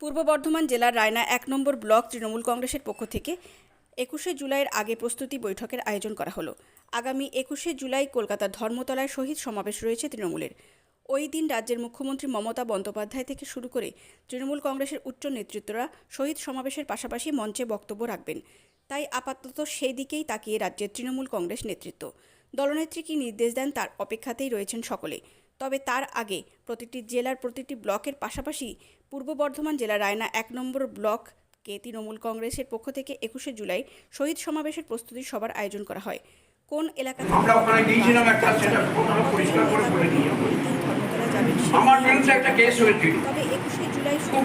পূর্ব বর্ধমান জেলার রায়না এক নম্বর ব্লক তৃণমূল কংগ্রেসের পক্ষ থেকে একুশে জুলাইয়ের আগে প্রস্তুতি বৈঠকের আয়োজন করা হলো। আগামী একুশে জুলাই কলকাতার ধর্মতলায় শহীদ সমাবেশ রয়েছে তৃণমূলের। ওই দিন রাজ্যের মুখ্যমন্ত্রী মমতা বন্দ্যোপাধ্যায় থেকে শুরু করে তৃণমূল কংগ্রেসের উচ্চ নেতৃত্বরা শহীদ সমাবেশের পাশাপাশি মঞ্চে বক্তব্য রাখবেন। তাই আপাতত সেই দিকেই তাকিয়ে রাজ্যের তৃণমূল কংগ্রেস নেতৃত্ব। দলনেত্রী কী নির্দেশ দেন তার অপেক্ষাতেই রয়েছেন সকলে। তবে তার আগে প্রতিটি জেলার প্রতিটি ব্লকের পাশাপাশি পূর্ব বর্ধমান জেলার রায়না এক নম্বর ব্লককে তৃণমূল কংগ্রেসের পক্ষ থেকে একুশে জুলাই শহীদ সমাবেশের প্রস্তুতি সবার আয়োজন করা হয়। কোন এলাকা আমরা ওখানে গিয়েছিলাম একটা সেটা পরিষ্কার করে বলে নিয়ে যাব। ধর্মতলা যাবেন আমার বিরুদ্ধে একটা কেস হয়েছিল তবে একুশে জুলাই শুরু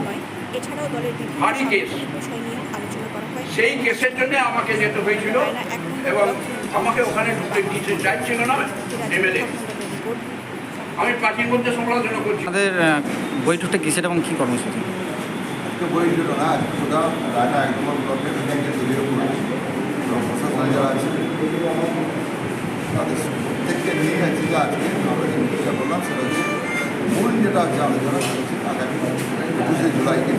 এছাড়াও দলের বিভিন্ন কেস। বিষয় নিয়ে আলোচনা করা হয়। সেই কেসের জন্য আমাকে যেতে হয়েছিল এবং আমাকে ওখানে ঢুকতে দিতে চাইছিল না এমএলএ আমি পার্টির মধ্যে সমালোচনা করছি আমাদের বৈঠকটা কিসের এবং কী কর্মসূচি? আজকে বই না আজকে ওটা রায়না একদম করেছে প্রশাসনে যারা আছে তাদের প্রত্যেককে নিয়ে আছে যে আজকে আমরা যে মিটিংটা করলাম সেটা হচ্ছে মূল যেটা হচ্ছে আলোচনা হচ্ছে আগামী একুশে জুলাইকে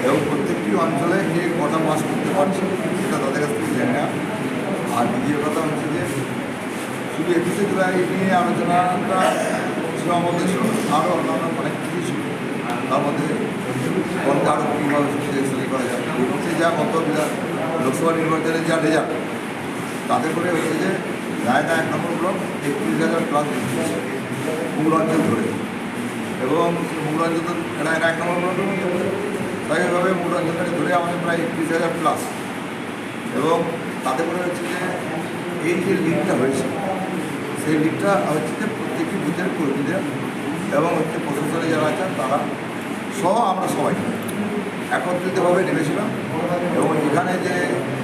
এবং প্রত্যেকটি অঞ্চলে কে কটা মাস করতে পারছে সেটা তাদের কাছ থেকে জেনে নেওয়া আর দ্বিতীয় কথা হচ্ছে যে শুধু একুশে জুলাই নিয়ে আলোচনাটা ছিল আমাদের আরও অন্যান্য অনেক কিছু ছিল। তার মধ্যে আরও কীভাবে শক্তিশালী করা যায় যা গত লোকসভা নির্বাচনের যা রেজাল্ট তাতে করে হচ্ছে যে রায়না এক নম্বর ব্লক একত্রিশ হাজার প্লাস মুগরাঞ্চল ধরে। এবং মুগরাঞ্চল রায়না এক নম্বর মধ্যে তাই এভাবে মুগরাঞ্চলটাকে ধরে আমাদের প্রায় একত্রিশ হাজার প্লাস এবং তাতে করে হচ্ছে যে এই যে লিগটা হয়েছে সেই দিকটা হচ্ছে যে প্রত্যেকটি বুথের কর্মীদের এবং হচ্ছে প্রশাসনে যারা আছেন তারা সহ আমরা সবাই একত্রিতভাবে নেমেছিলাম এবং এখানে যে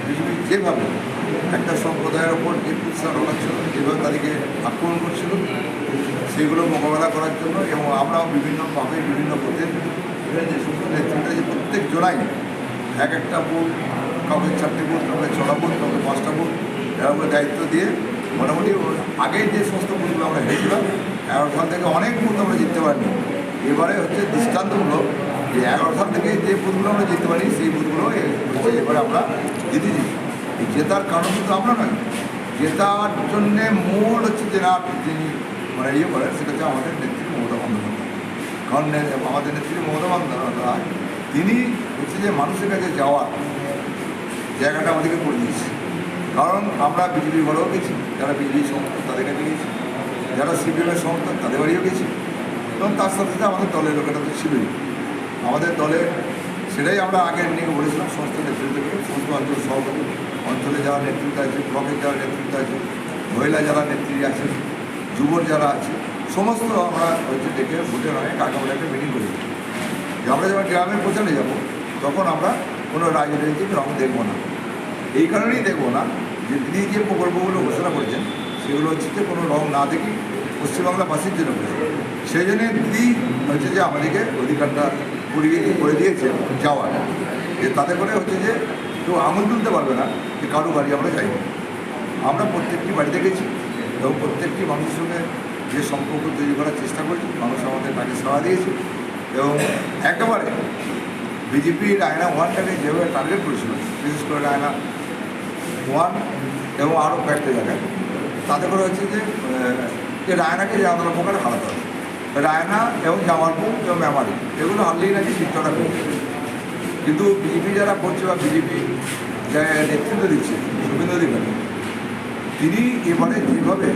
বিজেপি যেভাবে একটা সম্প্রদায়ের ওপর যে কুৎসা ঢোকাচ্ছিল যেভাবে তাদেরকে আক্রমণ করছিল, সেগুলো মোকাবেলা করার জন্য এবং আমরাও বিভিন্নভাবে বিভিন্ন এখানে যে সমস্ত নেতৃত্বে যে প্রত্যেক জোড়াই এক একটা বুথ, কাউকে চারটে বুথ, কাউকে ছটা বুথ, কাউকে পাঁচটা বুথ, এরকম দায়িত্ব দিয়ে মোটামুটি ওর আগে যে সমস্ত বুথগুলো আমরা হেরেছিলাম এগারো থেকে অনেক বুথ আমরা জিততে পারিনি। এবারে হচ্ছে দৃষ্টান্তমূলক যে এগারো থেকে যে বুথগুলো আমরা জিততে পারি সেই বুথগুলো হচ্ছে এবারে আমরা জিতেছি এই জেতার কারণ কিন্তু আমরা নয়, জেতার জন্যে মূল হচ্ছে না যিনি মানে ইয়ে করেন, সেটা হচ্ছে আমাদের নেত্রী মমতা বন্দ্যোপাধ্যায়। কারণ আমাদের নেত্রী মমতা বন্দ্যোপাধ্যায়, তিনি হচ্ছে যে মানুষের কাছে যাওয়ার জায়গাটা আমাদেরকে করে দিয়েছে। কারণ আমরা বিজেপি ঘরেও গেছি, যারা বিজেপি সমর্থক তাদের কাছে গেছি, যারা সিপিএমের সমর্থক তাদের বাড়িও গেছি। এবং তার সাথে সাথে আমাদের দলের লোকেরা তো ছিলই। আমাদের দলে সেটাই আমরা আগে নিয়ে বলেছিলাম, সমস্ত নেতৃত্বকে, সমস্ত অঞ্চল সভাপতি, অঞ্চলে যারা নেতৃত্ব আছে, ব্লকের যারা নেতৃত্ব আছে, মহিলা যারা নেত্রী আছে যুবর যারা আছে, সমস্ত আমরা হচ্ছে ডেকে ভোটের নয় কাকে আমরা একটা মিটিং করি যে আমরা যখন গ্রামের প্রচারে যাব, তখন আমরা কোনো রাজনৈতিক রং দেখব না। এই কারণেই দেখব না তিনি যে প্রকল্পগুলো ঘোষণা করেছেন, সেগুলো হচ্ছে যে কোনো রং না দেখি পশ্চিমবাংলাবাসীর জন্য সেই জন্য দিদি হচ্ছে যে আমাদেরকে অধিকারটা করিয়ে করে দিয়েছে যাওয়ার। যে তাতে করে হচ্ছে যে কেউ আঙুল তুলতে পারবে না যে কারও বাড়ি আমরা যাই আমরা প্রত্যেকটি বাড়িতে গেছি এবং প্রত্যেকটি মানুষের সঙ্গে যে সম্পর্ক তৈরি করার চেষ্টা করেছি, মানুষ আমাদের তাকে সাড়া দিয়েছে এবং একেবারে বিজেপি রায়না ওয়ানটাকে যেভাবে টার্গেট করেছিল, বিশেষ করে রায়না ওয়ান এবং আরও কয়েকটা জায়গায়। তাতে করে হচ্ছে যে যে রায়নাকে আলাদা প্রকারে হারাতে হবে। রায়না এবং জামালপুর এবং মেমারি, এগুলো হারলেই নাকি শিক্ষাটা করবে কিন্তু বিজেপি যারা করছে বা বিজেপি যে নেতৃত্ব দিচ্ছে, শুভেন্দু অধিকারী, তিনি এবারে যেভাবে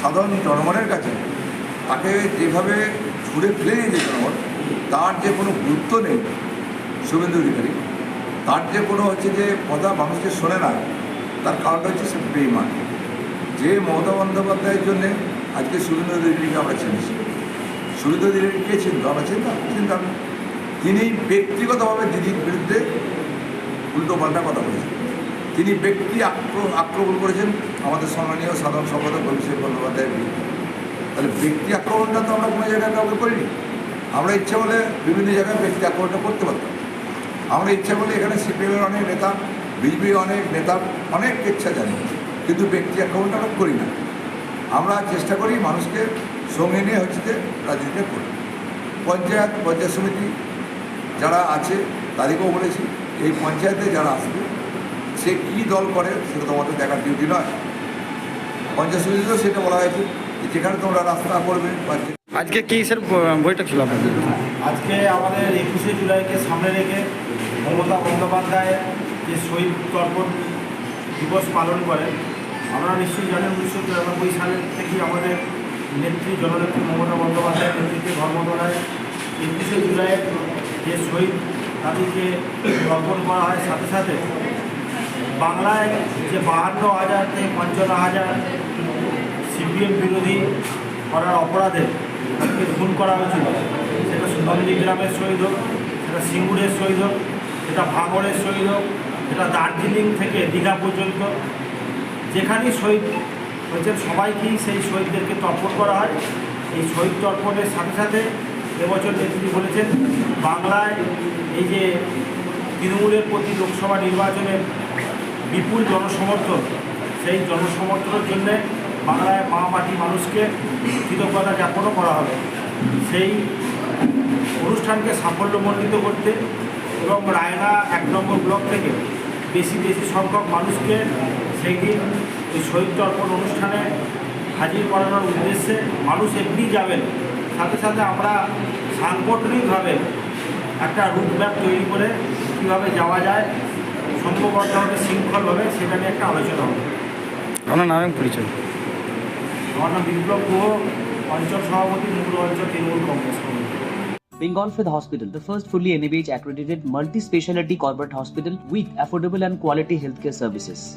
সাধারণ জনগণের কাছে তাকে যেভাবে ছুড়ে ফেলে দিয়েছে জনগণ, তার যে কোনো গুরুত্ব নেই শুভেন্দু অধিকারী তার যে কোনো হচ্ছে যে কথা মানুষকে শোনে না, তার কারণটা হচ্ছে সে বেইমান যে মমতা বন্দ্যোপাধ্যায়ের জন্যে আজকে শুভেন্দু অধিকারীকে আমরা চিনছি। শুভেন্দু অধিকারী কে চিনতো? আমরা চিনতাম চিনতাম তিনি ব্যক্তিগতভাবে দিদির বিরুদ্ধে উল্টো পাল্টা কথা বলেছেন। তিনি ব্যক্তি আক্র- আক্রমণ করেছেন আমাদের সম্মানীয় সাধারণ সম্পাদক অভিষেক বন্দ্যোপাধ্যায়ের বিরুদ্ধে। তাহলে ব্যক্তি আক্রমণটা তো আমরা কোনো জায়গায় কাউকে করিনি। আমরা ইচ্ছা হলে বিভিন্ন জায়গায় ব্যক্তি আক্রমণটা করতে পারতাম। আমরা ইচ্ছা করলে এখানে সিপিএমের অনেক নেতা বিজেপি অনেক নেতা অনেক ইচ্ছা জানি কিন্তু ব্যক্তি আক্রমণটা করি না। আমরা চেষ্টা করি মানুষকে সঙ্গে নিয়ে হচ্ছে যে রাজনীতিটা করি পঞ্চায়েত পঞ্চায়েত সমিতি যারা আছে তাদেরকেও বলেছি এই পঞ্চায়েতে যারা আসবে সে কী দল করে সেটা তোমাদের দেখার ডিউটি নয়। পঞ্চায়েত সমিতিতেও সেটা বলা হয়েছে যে যেখানে তোমরা রাস্তা করবে বা আজকে কিসের ব- বৈঠক ছিল আপনাদের? আজকে আমাদের একুশে জুলাইকে সামনে রেখে মমতা বন্দ্যোপাধ্যায় যে শহীদ তর্পণ দিবস পালন করেন আমরা নিশ্চয়ই জানেন উনিশশো চুরানব্বই সালের থেকেই আমাদের নেত্রী, জননেত্রী মমতা বন্দ্যোপাধ্যায়ের নেতৃত্বে ধর্মতলায় একত্রিশে জুলাইয়ের যে শহীদ তাদেরকে তর্পণ করা হয়, সাথে সাথে বাংলায় যে বাহান্ন হাজার থেকে পঞ্চান্ন হাজার সিপিএম বিরোধী করার অপরাধে তাদেরকে খুন করা হয়েছিল। সেটা নন্দীগ্রামের শহীদ হোক, সেটা সিঙ্গুরের শহীদ হোক সেটা ভাঙড়ের শহীদ হোক সেটা দার্জিলিং থেকে দীঘা পর্যন্ত। যেখানেই শহীদ হয়েছেন, সবাইকেই সেই শহীদদেরকে তর্পণ করা হয়। এই শহীদ তর্পণের সাথে সাথে এবছর নেত্রী বলেছেন, বাংলায় এই যে তৃণমূলের প্রতি লোকসভা নির্বাচনে বিপুল জনসমর্থন, সেই জনসমর্থনের জন্যে বাংলায় মা মাটি মানুষকে কৃতজ্ঞতা জ্ঞাপনও করা হবে। সেই অনুষ্ঠানকে সাফল্যমণ্ডিত করতে এবং রায়না এক নম্বর ব্লক থেকে বেশি বেশি সংখ্যক মানুষকে সেই দিন এই শহীদ তর্পণ অনুষ্ঠানে হাজির করানোর উদ্দেশ্যে মানুষ এমনি যাবেন। সাথে সাথে আমরা সাংগঠনিকভাবে একটা রুটম্যাপ তৈরি করে কীভাবে যাওয়া যায় সম্ভবতভাবে শৃঙ্খলভাবে সেটা নিয়ে একটা আলোচনা হবে। আপনার নামে পরিচয়? আমার নাম বিপ্লব গুহ অঞ্চল সভাপতি মুকুল অঞ্চল Trinamool Congress committee. Bengal Fifth Hospital, the first fully NABH accredited multi speciality corporate hospital with affordable and quality healthcare services.